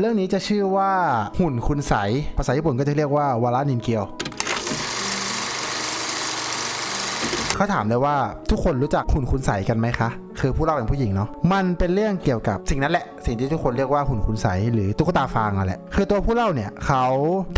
เรื่องนี้จะชื่อว่าหุ่นคุณใส ภาษาญี่ปุ่นก็จะเรียกว่าวารานินเกียว เขาถามเลยว่าทุกคนรู้จักหุ่นคุณใสกันไหมคะ คือผู้เล่าเป็นผู้หญิงเนาะมันเป็นเรื่องเกี่ยวกับสิ่งนั้นแหละ สิ่งที่ทุกคนเรียกว่าหุ่นคุณใสหรือตุ๊กตาฟางอะแหละคือตัวผู้เล่าเนี่ยเขา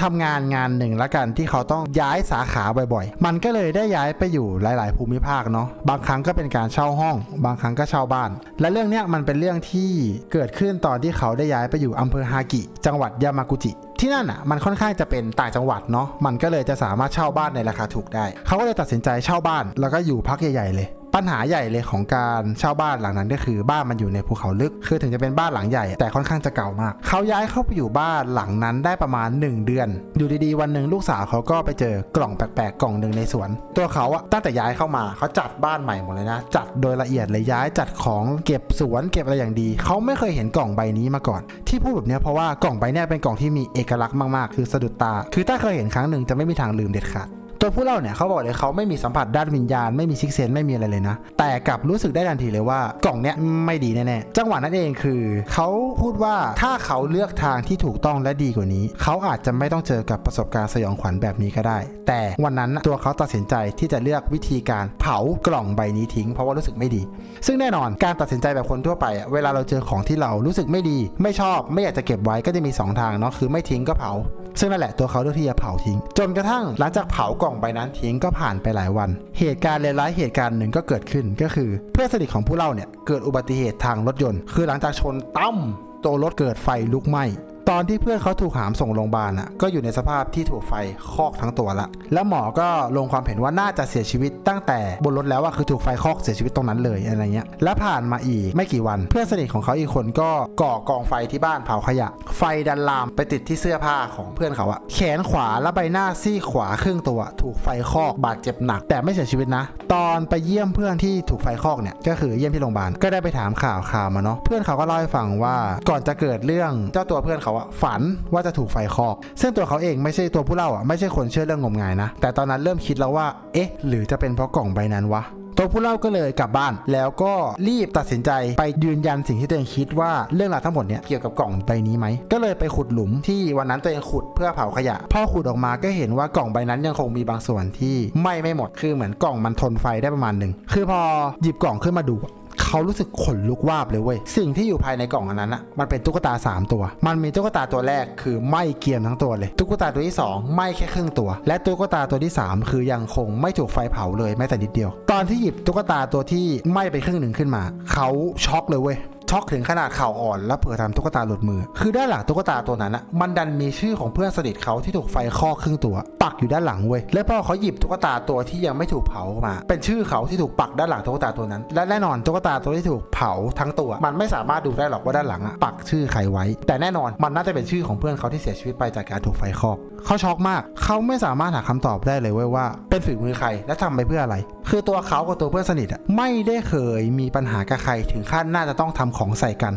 ทำงานงานหนึ่งละกันที่เขาต้องย้ายสาขาบ่อยๆ มันก็เลยได้ย้ายไปอยู่หลาย ๆ ภูมิภาคเนาะบางครั้งก็เป็นการเช่าห้อง บางครั้งก็เช่าบ้าน และเรื่องเนี้ยมันเป็นเรื่องที่เกิดขึ้นตอนที่เขาได้ย้ายไปอยู่อำเภอฮากิ จังหวัดยามากุจิ ที่นั่นอะมันค่อนข้างจะเป็นต่างจังหวัดเนาะมันก็เลยจะสามารถเช่าบ้านในราคาถูกได้ เขาก็เลยตัดสินใจเช่าบ้าน แล้วก็อยู่พักใหญ่ๆเลย ปัญหาใหญ่เลยของการเช่าบ้านหลังนั้นก็คือบ้านมันอยู่ในภูเขาลึก คือถึงจะเป็นบ้านหลังใหญ่ แต่ค่อนข้างจะเก่ามาก เขาย้ายเข้าไปอยู่บ้านหลังนั้นได้ประมาณ 1 เดือน อยู่ดีๆ วันหนึ่งลูกสาวเขาก็ไปเจอกล่องแปลกๆกล่องหนึ่งในสวน ตัวเขาอะตั้งแต่ย้ายเข้ามาเขาจัดบ้านใหม่หมดเลยนะ จัดโดยละเอียดเลยย้ายจัดของเก็บสวนเก็บอะไรอย่างดี เขาไม่เคยเห็นกล่องใบนี้มาก่อน ที่พูดแบบเนี้ยเพราะว่ากล่องใบเนี้ยเป็นกล่องที่มีเอกลักษณ์มากๆ คือสะดุดตา คือถ้าเคยเห็นครั้งหนึ่งจะไม่มีทางลืมเด็ดขาด ตัวผู้เล่าเนี่ยเขาบอกเลยเขาไม่มีสัมผัสด้านวิญญาณไม่มีซิกเซนไม่มีอะไรเลยนะ แต่กลับรู้สึกได้ทันทีเลยว่ากล่องเนี้ยไม่ดีแน่ๆจังหวะนั้นเองคือเขาพูดว่าถ้าเขาเลือกทางที่ถูกต้องและดีกว่านี้ เขาอาจจะไม่ต้องเจอกับประสบการณ์สยองขวัญแบบนี้ก็ได้ แต่วันนั้นตัวเขาตัดสินใจที่จะเลือกวิธีการเผากล่องใบนี้ทิ้ง เพราะว่ารู้สึกไม่ดี ซึ่งแน่นอนการตัดสินใจแบบคนทั่วไป เวลาเราเจอของที่เรารู้สึกไม่ดี ไม่ชอบไม่อยากจะเก็บไว้ก็จะมีสองทางเนาะคือไม่ทิ้งก็เผา ซึ่งนั่นแหละตัวเขาเลือกที่จะเผาทิ้ง จนกระทั่งหลังจากเผากล่องใบนั้นทิ้งก็ผ่านไปหลายวัน เหตุการณ์เลวร้ายเหตุการณ์หนึ่งก็เกิดขึ้นก็คือ เพื่อนสนิทของผู้เล่าเนี่ยเกิดอุบัติเหตุทางรถยนต์ คือหลังจากชนตั้มตัวรถเกิดไฟลุกไหม้ ตอนที่เพื่อนเขาถูกหามส่งโรงพยาบาลอะก็อยู่ในสภาพที่ถูกไฟคอกทั้งตัวละ แล้วหมอก็ลงความเห็นว่าน่าจะเสียชีวิตตั้งแต่บนรถแล้วอะคือถูกไฟคอกเสียชีวิตตรงนั้นเลยอะไรเงี้ย แล้วผ่านมาอีกไม่กี่วัน เพื่อนสนิทของเขาอีกคนก็ก่อกองไฟที่บ้านเผาขยะ ไฟดันลามไปติดที่เสื้อผ้าของเพื่อนเขาอะแขนขวาและใบหน้าซี่ขวาครึ่งตัว ถูกไฟคอกบาดเจ็บหนัก แต่ไม่เสียชีวิตนะ ตอนไปเยี่ยมเพื่อนที่ถูกไฟคอกเนี่ยก็คือเยี่ยมที่โรงพยาบาลก็ได้ไปถามข่าวข่าวมาเนาะเพื่อนเขาก็เล่าให้ฟังว่าก่อนจะเกิดเรื่องเจ้าตัวเพื่อนเขาอะฝันว่าจะถูกไฟคอก ซึ่งตัวเขาเองไม่ใช่ตัวผู้เล่าอะไม่ใช่คนเชื่อเรื่องงมงายนะ แต่ตอนนั้นเริ่มคิดแล้วว่า เอ๊ะ หรือจะเป็นเพราะกล่องใบนั้นวะตัวผู้เล่าก็เลยกลับบ้าน แล้วก็รีบตัดสินใจไปยืนยันสิ่งที่ตัวเองคิดว่าเรื่องราวทั้งหมดเนี่ยเกี่ยวกับกล่องใบนี้ไหม ก็เลยไปขุดหลุมที่วันนั้นตัวเองขุดเพื่อเผาขยะ พอขุดออกมาก็เห็นว่ากล่องใบนั้นยังคงมีบางส่วนที่ไม่ไม่หมด คือเหมือนกล่องมันทนไฟได้ประมาณหนึ่ง คือพอหยิบกล่องขึ้นมาดู เขารู้สึกขนลุกวาบเลยเว้ย สิ่งที่อยู่ภายในกล่องอันนั้นอะมันเป็นตุ๊กตา 3 ตัว มันมีตุ๊กตาตัวแรกคือไหม้เกียมทั้งตัวเลย ตุ๊กตาตัวที่ 2ไหม้แค่ครึ่งตัว และตุ๊กตาตัวที่ 3 คือยังคงไม่ถูกไฟเผาเลยแม้แต่นิดเดียว ตอนที่หยิบตุ๊กตาตัวที่ไหม้ไปครึ่งหนึ่งขึ้นมา เขาช็อกเลยเว้ย ช็อกถึงขนาดเข่าอ่อน แล้วเผื่อทำตุ๊กตาหลุดมือ คือด้านหลังตุ๊กตาตัวนั้นอะมันดันมีชื่อของเพื่อนสนิทเขาที่ถูกไฟคอกครึ่งตัว ปักอยู่ด้านหลังเว้ยและพอเขาหยิบตุ๊กตาตัวที่ยังไม่ถูกเผามา เป็นชื่อเขาที่ถูกปักด้านหลังตุ๊กตาตัวนั้น และแน่นอนตุ๊กตาตัวที่ถูกเผาทั้งตัว มันไม่สามารถดูได้หรอกว่าด้านหลังอะปักชื่อใครไว้ แต่แน่นอนมันน่าจะเป็นชื่อของเพื่อนเขาที่เสียชีวิตไปจากการถูกไฟคอกเขาช็อกมาก เขาไม่สามารถหาคำตอบได้เลยเว้ยว่า เป็นฝีมือใครและทำไปเพื่ออะไร คือตัวเขากับตัวเพื่อนสนิทอะไม่ได้เคยมีปัญหากับใครถึงขั้นน่าจะต้องทำของใส่กัน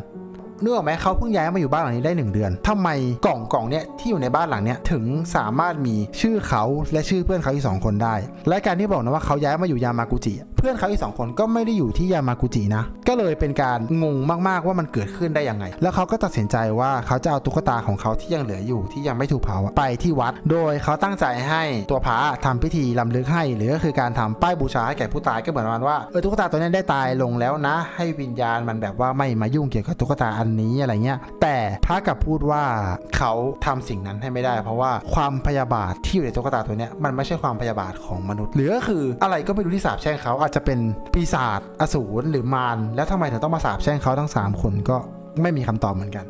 เนื่องไหมเขาเพิ่งย้ายมาอยู่บ้านหลังนี้ได้ 1 เดือนทำไมกล่องกล่องเนี้ยที่อยู่ในบ้านหลังเนี้ยถึงสามารถมีชื่อเขาและชื่อเพื่อนเขาอีกสองคนได้ และการที่บอกนะว่าเขาย้ายมาอยู่ยามากุจิอะ พื่อนเขาอีกสองคนก็ไม่ได้อยู่ที่ยามากุจินะ ก็เลยเป็นการงงมากๆว่ามันเกิดขึ้นได้ยังไง แล้วเขาก็ตัดสินใจว่าเขาจะเอาตุ๊กตาของเขาที่ยังเหลืออยู่ที่ยังไม่ถูกเผาไปที่วัด โดยเขาตั้งใจให้ตัวพระทำพิธีลำลึกให้ หรือก็คือการทำป้ายบูชาให้แก่ผู้ตายก็เหมือนประมาณว่าเออตุ๊กตาตัวนี้ได้ตายลงแล้วนะ ให้วิญญาณมันแบบว่าไม่มายุ่งเกี่ยวกับตุ๊กตาอันนี้อะไรเงี้ย แต่พระกับพูดว่าเขาทำสิ่งนั้นให้ไม่ได้ เพราะว่าความพยาบาทที่อยู่ในตุ๊กตาตัวเนี้ยมันไม่ใช่ความพยาบาทของมนุษย์หรือก็คืออะไรก็ไม่รู้ที่สาบแช่งเขาอาจะเป็นปีศาจอสูรหรือมารแล้วทำไมถึงต้องมาสาบแช่งเขาทั้งสามคนก็ไม่มีคำตอบเหมือนกัน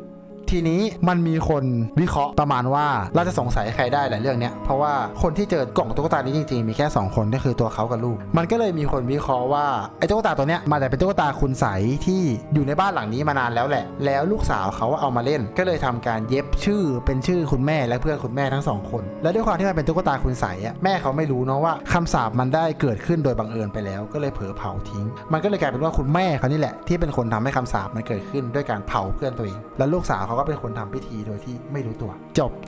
ทีนี้มันมีคนวิเคราะห์ประมาณว่าเราจะสงสัยใครได้แหละเรื่องเนี้ยเพราะว่าคนที่เจอกล่องตุ๊กตานี้จริงๆ มีแค่ 2 คนก็คือตัวเขากับลูก มันก็เลยมีคนวิเคราะห์ว่าไอ้ตุ๊กตาตัวเนี้ยมาแต่เป็นตุ๊กตาคุณใสที่อยู่ในบ้านหลังนี้มานานแล้วแหละ แล้วลูกสาวเขาเอามาเล่น ก็เลยทำการเย็บชื่อเป็นชื่อคุณแม่และเพื่อนคุณแม่ทั้งสองคน และด้วยความที่มันเป็นตุ๊กตาคุณใสยอะแม่เขาไม่รู้เนาะว่าคำสาปมันได้เกิดขึ้นโดยบังเอิญไปแล้ว ก็เลยเผลอเผาทิ้ง มันก็เลยกลายเป็นว่าคุณแม่เขานี่แหละที่เป็นคนทำให้คำสาปมันเกิดขึ้นด้วยการเผาเพื่อนตัวเองแล้วลูกสาวเขาก็เป็นคนทำพิธีโดยที่ไม่รู้ตัว จบ